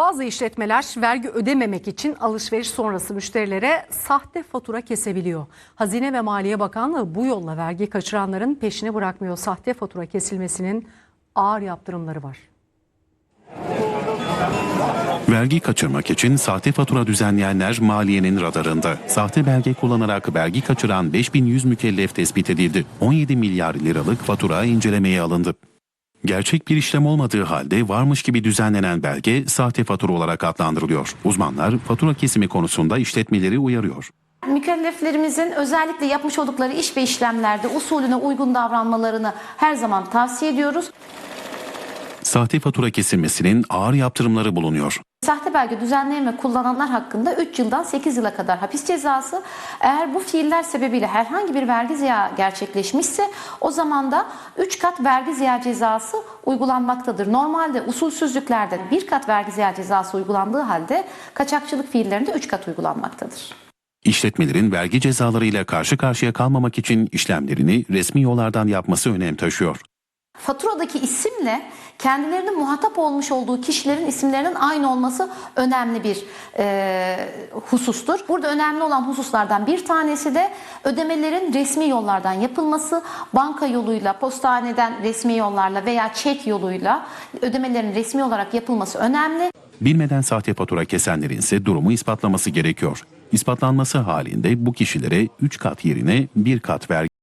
Bazı işletmeler vergi ödememek için alışveriş sonrası müşterilere sahte fatura kesebiliyor. Hazine ve Maliye Bakanlığı bu yolla vergi kaçıranların peşini bırakmıyor. Sahte fatura kesilmesinin ağır yaptırımları var. Vergi kaçırmak için sahte fatura düzenleyenler maliyenin radarında. Sahte belge kullanarak vergi kaçıran 5100 mükellef tespit edildi. 17 milyar liralık fatura incelemeye alındı. Gerçek bir işlem olmadığı halde varmış gibi düzenlenen belge sahte fatura olarak adlandırılıyor. Uzmanlar fatura kesimi konusunda işletmeleri uyarıyor. Mükelleflerimizin özellikle yapmış oldukları iş ve işlemlerde usulüne uygun davranmalarını her zaman tavsiye ediyoruz. Sahte fatura kesilmesinin ağır yaptırımları bulunuyor. Sahte belge düzenleyen ve kullananlar hakkında 3 yıldan 8 yıla kadar hapis cezası. Eğer bu fiiller sebebiyle herhangi bir vergi ziyağı gerçekleşmişse o zaman da 3 kat vergi ziyağı cezası uygulanmaktadır. Normalde usulsüzlüklerde bir kat vergi ziyağı cezası uygulandığı halde kaçakçılık fiillerinde 3 kat uygulanmaktadır. İşletmelerin vergi cezalarıyla karşı karşıya kalmamak için işlemlerini resmi yollardan yapması önem taşıyor. Faturadaki isimle kendilerinin muhatap olmuş olduğu kişilerin isimlerinin aynı olması önemli bir e, husustur. Burada önemli olan hususlardan bir tanesi de ödemelerin resmi yollardan yapılması, banka yoluyla, postaneden resmi yollarla veya çek yoluyla ödemelerin resmi olarak yapılması önemli. Bilmeden sahte fatura kesenlerin ise durumu ispatlaması gerekiyor. İspatlanması halinde bu kişilere 3 kat yerine 1 kat vergi